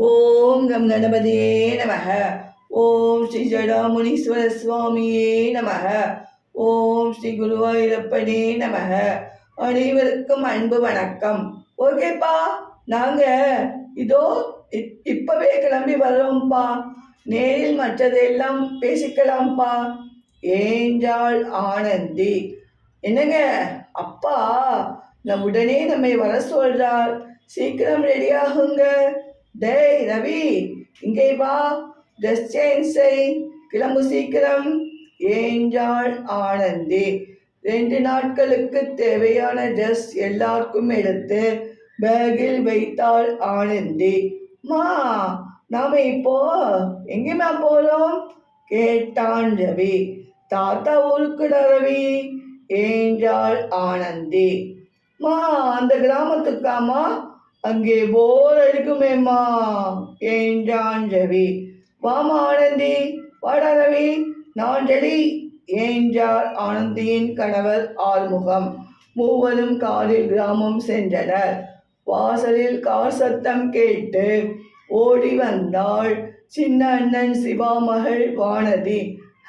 ஓம் come கணபதியே நமக. ஓம் ஸ்ரீ ஜடாமுனீஸ்வர சுவாமியே நமக. ஓம் ஸ்ரீ குருவாயூரப்பனே நமக. அனைவருக்கும் அன்பு வணக்கம். ஓகேப்பா நாங்கள் இதோ இப்- இப்பவே கிளம்பி வர்றோம்ப்பா. நேரில் மற்றதெல்லாம் பேசிக்கலாம்ப்பா. ஏஞ்சாள் ஆனந்தி. என்னங்க அப்பா நம் உடனே நம்மை வர சொல்றார். சீக்கிரம் ரெடியாகுங்க டேய் ரவி இங்கே வா. ட்ரெஸ் சேஞ்ச் செய். கிளம்பு சீக்கிரம். ஏஞ்சாள் ஆனந்தி. ரெண்டு நாட்களுக்கு தேவையான ட்ரெஸ் எல்லாருக்கும் எடுத்து பேக்கில் வைத்தாள் ஆனந்தி. மா நாம இப்போ எங்கேயுமா போறோம்? கேட்டான் ரவி. தாத்தா ஊருக்குடா ரவி. ஏஞ்சாள் ஆனந்தி. மா அந்த கிராமத்துக்காமா அங்கே போர் இருக்குமேம்மா என்றான் ரவி வாமா ஆனந்தி வாடா ரவி நான் ரெடி என்றார் ஆனந்தியின் கணவர் ஆறுமுகம். மூவரும் காரில் கிராமம் சென்றனர். வாசலில் கார் சத்தம் கேட்டு ஓடி வந்தாள் சின்ன அண்ணன் சிவா மகள் வானதி.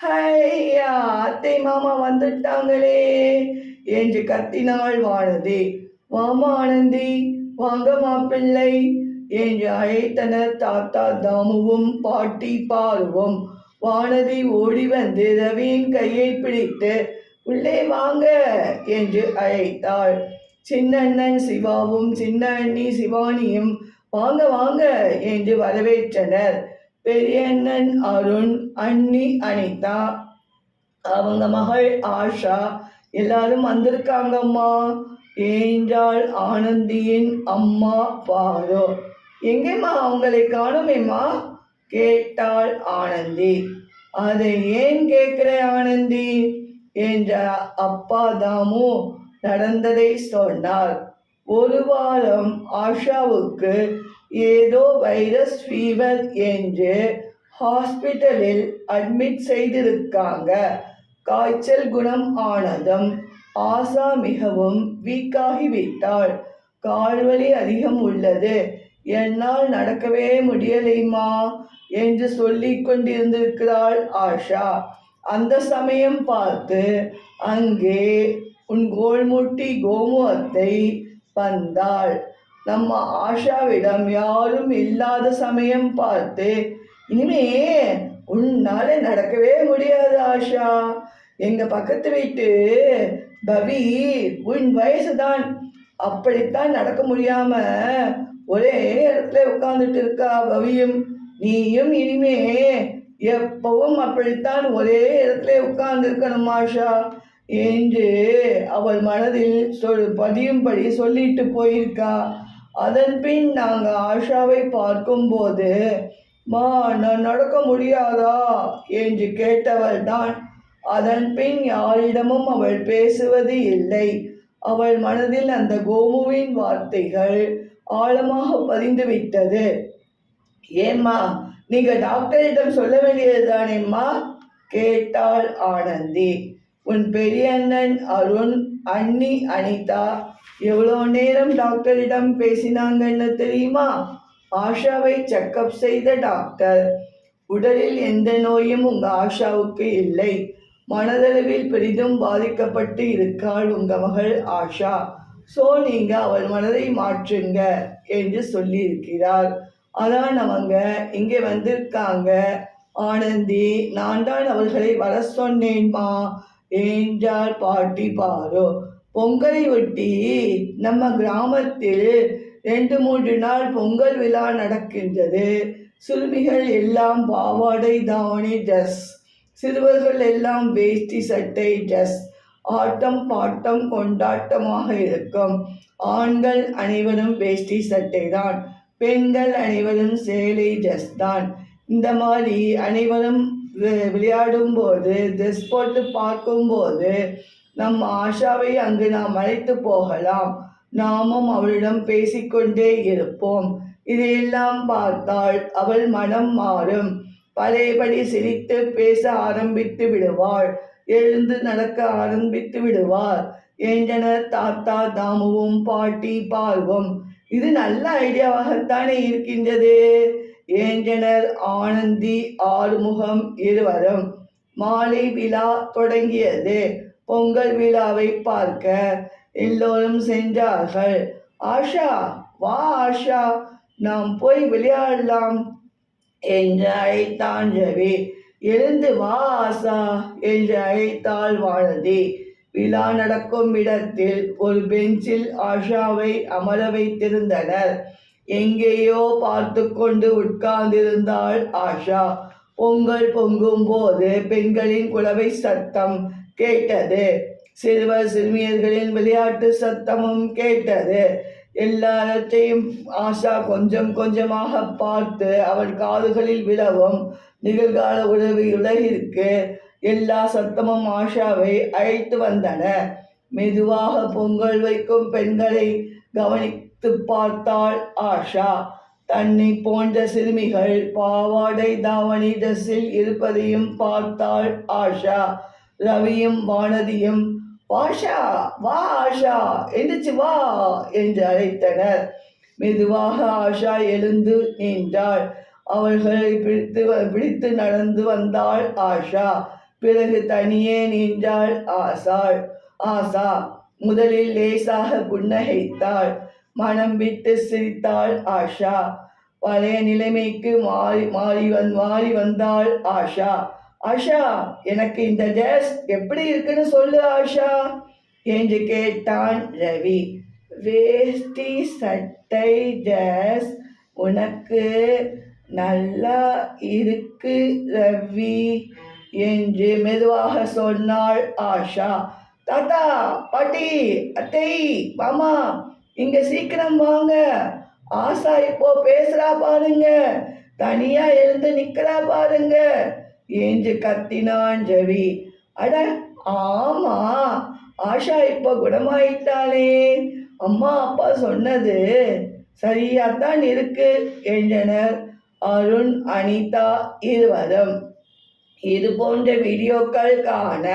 ஹையா அத்தை மாமா வந்துட்டாங்களே என்று கத்தினாள் வானதி. வாமா ஆனந்தி வாங்க மாப்பிள்ளை என்று அழைத்தனர் தாத்தா தாமுவும் பாட்டி பார்வும் வானதி ஓடி வந்து ரவியின் கையை பிடித்து உள்ளே வாங்க என்று அழைத்தாள். சின்னண்ணன் சிவாவும் சின்ன அண்ணி சிவானியும் வாங்க வாங்க என்று வரவேற்றனர். பெரியண்ணன் அருண் அண்ணி அனிதா அவங்க மகள் ஆஷா எல்லாரும் வந்திருக்காங்கம்மா. ஏஞ்சாள் ஆனந்தியின் அம்மா பாரோ. எங்கேம்மா அவங்களை காணுமேம்மா? கேட்டாள் ஆனந்தி. அதை ஏன் கேட்கிற ஆனந்தி? என்ற அப்பா தாமு நடந்ததை சொன்னார். ஒரு வாரம் ஆஷாவுக்கு ஏதோ வைரஸ் ஃபீவர் என்று ஹாஸ்பிட்டலில் அட்மிட் செய்திருக்காங்க. காய்ச்சல் குணம் ஆனதும் ஆசா மிகவும் வீக்காகிவிட்டாள் கால்வலி அதிகம் உள்ளது. என்னால் நடக்கவே முடியலைம்மா என்று சொல்லி கொண்டிருந்திருக்கிறாள் ஆஷா. அந்த சமயம் பார்த்து அங்கே உன் கோல்முட்டி கோமுகத்தை வந்தாள் நம்ம ஆஷாவிடம் யாரும் இல்லாத சமயம் பார்த்து இனிமே உன்னால நடக்கவே முடியாது ஆஷா. எங்க பக்கத்து வீட்டு பவி உன் வயசுதான். அப்படித்தான் நடக்க முடியாம ஒரே இடத்துல உட்கார்ந்துட்டு இருக்கா பவியும். நீயும் இனிமே எப்பவும் அப்படித்தான் ஒரே இடத்துல உட்கார்ந்து இருக்கணும் என்று அவள் மனதில் சொல் பதியும்படி சொல்லிட்டு போயிருக்கா. அதன் பின் நாங்கள் ஆஷாவை பார்க்கும்போது மா நான் நடக்க முடியாதா? என்று கேட்டவள் தான் அதன் பின் யாரிடமும் அவள் பேசுவது இல்லை. அவள் மனதில் அந்த கோமுவின் வார்த்தைகள் ஆழமாக பதிந்துவிட்டது. ஏம்மா நீங்க டாக்டரிடம் சொல்ல வேண்டியது தானேம்மா கேட்டாள் ஆனந்தி. உன் பெரிய அண்ணன் அருண் அண்ணி அனிதா எவ்வளோ நேரம் டாக்டரிடம் பேசினாங்கன்னு தெரியுமா? ஆஷாவை செக்கப் செய்த டாக்டர் உடலில் எந்த நோயும் உங்க ஆஷாவுக்கு இல்லை. மனதளவில் பெரிதும் பாதிக்கப்பட்டு இருக்காள் உங்க மகள் ஆஷா. ஸோ நீங்க அவள் மனதை மாற்றுங்க என்று சொல்லியிருக்கிறார். அதான் அவங்க இங்கே வந்திருக்காங்க. ஆனந்தி நான் தான் அவர்களை வர சொன்னேன்மா என்றார் பாட்டி பாரு. பொங்கலை ஒட்டி நம்ம கிராமத்தில் ரெண்டு மூன்று நாள் பொங்கல் விழா நடக்கின்றது. சிறுமிகள் எல்லாம் பாவாடை தாவணி ட்ரெஸ் சிறுவர்கள் எல்லாம் வேஷ்டி சட்டை ட்ரெஸ் ஆட்டம் பாட்டம் கொண்டாட்டமாக இருக்கும். ஆண்கள் அனைவரும் வேஷ்டி சட்டை தான். பெண்கள் அனைவரும் சேலை ட்ரெஸ் தான். இந்த மாதிரி அனைவரும் வி- விளையாடும்போது ட்ரெஸ் போட்டு பார்க்கும்போது நம் ஆஷாவை அங்கு நாம் அழைத்து போகலாம். நாமும் அவளிடம் பேசிக்கொண்டே இருப்போம். இதையெல்லாம் பார்த்தால் அவள் மனம் மாறும். பழையபடி சிரித்து பேச ஆரம்பித்து விடுவாள். எழுந்து நடக்க ஆரம்பித்து விடுவார். என்றனர் தாத்தா தாமுவும் பாட்டி பார்வம் இது நல்ல ஐடியாவாகத்தானே இருக்கின்றது. என்றனர் ஆனந்தி ஆறுமுகம் இருவரும் மாலை விழா தொடங்கியது. பொங்கல் விழாவை பார்க்க எல்லோரும் சென்றார்கள். ஆஷா வா ஆஷா நாம் போய் விளையாடலாம். என்று அழைத்தான் ரவி எழுந்து வா ஆசா என்று அழைத்தாள் வானதி. விழா நடக்கும் இடத்தில் ஒரு பெஞ்சில் ஆஷாவை அமர வைத்திருந்தனர். எங்கேயோ பார்த்து கொண்டு உட்கார்ந்திருந்தாள் ஆஷா. பொங்கல் பொங்கும் போது பெண்களின் குலவை சத்தம் கேட்டது. சிறுவர் சிறுமியர்களின் விளையாட்டு சத்தமும் கேட்டது. எல்லாத்தையும் ஆஷா கொஞ்சம் கொஞ்சமாக பார்த்து அவள் காதுகளில் விழவும் நிகழ்கால உறவு உலகிற்கு எல்லா சத்தமும் ஆஷாவை அழைத்து வந்தன. மெதுவாக பொங்கல் வைக்கும் பெண்களை கவனித்து பார்த்தாள் ஆஷா. தன்னை போன்ற சிறுமிகள் பாவாடை தாவணி ட்ரெஸ்ஸில் இருப்பதையும் பார்த்தாள் ஆஷா. ரவியும் வானதியும் வாஷா வா ஆஷா எந்திரிச்சு வா என்று அழைத்தனர். மெதுவாக ஆஷா எழுந்து நின்றாள். அவர்களை பிடித்து பிடித்து நடந்து வந்தாள் ஆஷா. பிறகு தனியே நின்றாள் ஆசாள். ஆசா முதலில் லேசாக புன்னகைத்தாள். மனம் விட்டு சிரித்தாள் ஆஷா. பழைய நிலைமைக்கு மாறி மாறி வந் மாறி வந்தாள் ஆஷா. ஆஷா எனக்கு இந்த ட்ரெஸ் எப்படி இருக்குன்னு சொல்லு ஆஷா என்று கேட்டான் ரவி. வேஷ்டி சட்டை ட்ரெஸ் உனக்கு நல்லா இருக்கு ரவி என்று மெதுவாக சொன்னாள் ஆஷா. தாத்தா பாட்டி அத்தை மாமா இங்க சீக்கிரம் வாங்க. ஆசா இப்போ பேசுறா பாருங்க. தனியா எழுந்து நிக்கிறா பாருங்க. என்று கத்தினான் ஜவி அட ஆமா ஆஷா இப்போ குணமாயிட்டாளே. அம்மா அப்பா சொன்னது சரியாத்தான் இருக்கு என்றனர் அருண் அனிதா இருவரும். இது போன்ற வீடியோக்கள் காண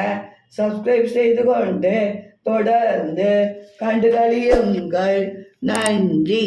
சப்ஸ்கிரைப் செய்து கொண்டு தொடர்ந்து கண்டுகளியுங்கள். நன்றி.